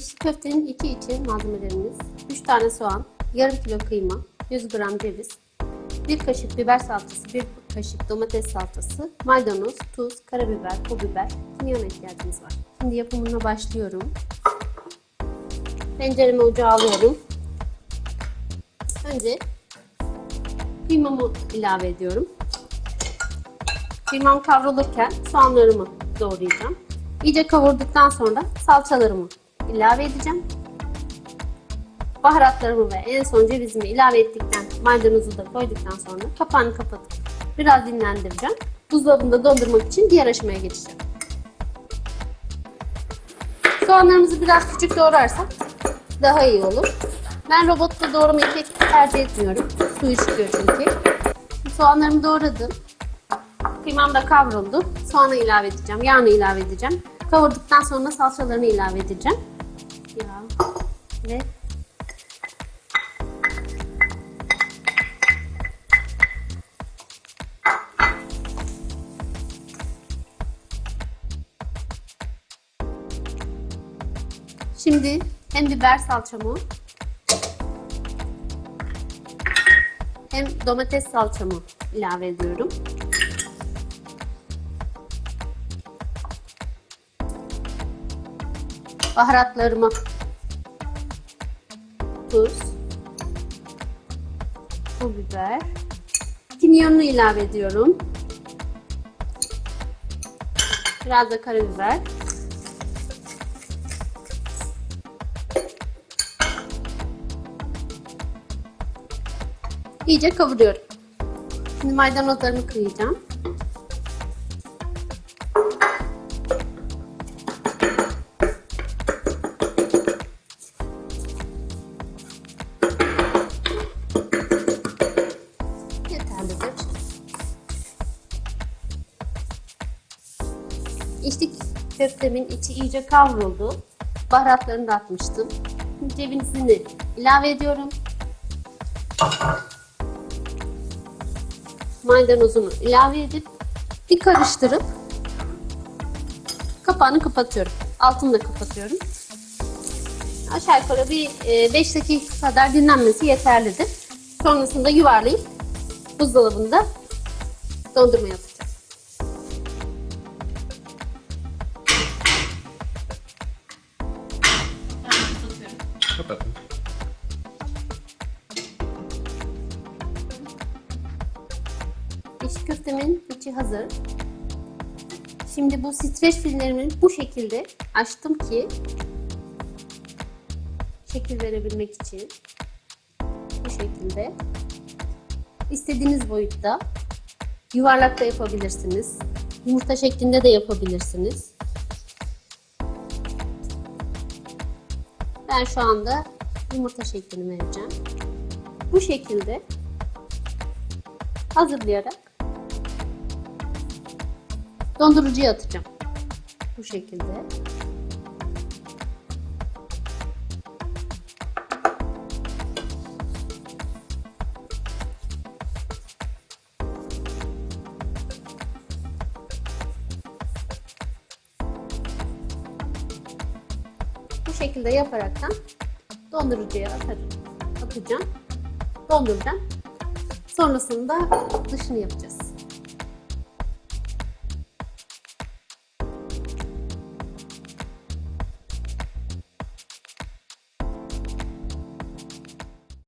köftenin içi için malzemelerimiz 3 tane soğan, yarım kilo kıyma, 100 gram ceviz, 1 kaşık biber salçası, 1 kaşık domates salçası, maydanoz, tuz, karabiber, pul biber, kimyon ihtiyacımız var. Şimdi yapımına başlıyorum. Tenceremi ocağa alıyorum. Önce kıymamı ilave ediyorum. Kıymam kavrulurken soğanlarımı doğrayacağım. İyice kavurduktan sonra salçalarımı ilave edeceğim. Baharatlarımı ve en son cevizimi ilave ettikten, maydanozu da koyduktan sonra kapağını kapatıp biraz dinlendireceğim. Buzdolabında dondurmak için diğer aşamaya geçeceğim. Soğanlarımızı biraz küçük doğrarsak daha iyi olur. Ben robotta doğramayı pek tercih etmiyorum. Su çıkıyor çünkü. Soğanlarımı doğradım. Kıymam da kavruldu. Soğanı ilave edeceğim. Yağını ilave edeceğim. Kavurduktan sonra salçalarını ilave edeceğim. Yağ ve Şimdi hem biber salçamı hem domates salçamı ilave ediyorum. Baharatlarımı tuz, pul biber, kimyonunu ilave ediyorum. Biraz da karabiber. İyice kavuruyorum. Şimdi maydanozlarımı kıyacağım. İçli köftemin içi iyice kavruldu. Baharatlarını da atmıştım. Cevizini ilave ediyorum. maydanozunu ilave edip bir karıştırıp kapağını kapatıyorum. Altını da kapatıyorum. Aşağı yukarı bir 5 dakika kadar dinlenmesi yeterlidir. Sonrasında yuvarlayıp buzdolabında dondurma yapacağım. Kapatın. İçli köftemin içi hazır. Şimdi bu streç filmlerimi bu şekilde açtım ki şekil verebilmek için bu şekilde istediğiniz boyutta yuvarlak da yapabilirsiniz. Yumurta şeklinde de yapabilirsiniz. Ben şu anda yumurta şeklini vereceğim. Bu şekilde hazırlayarak dondurucuya atacağım. Bu şekilde. Şekilde yaparaktan dondurucuya atarım. Atacağım. Donduracağım. Sonrasında dışını yapacağız.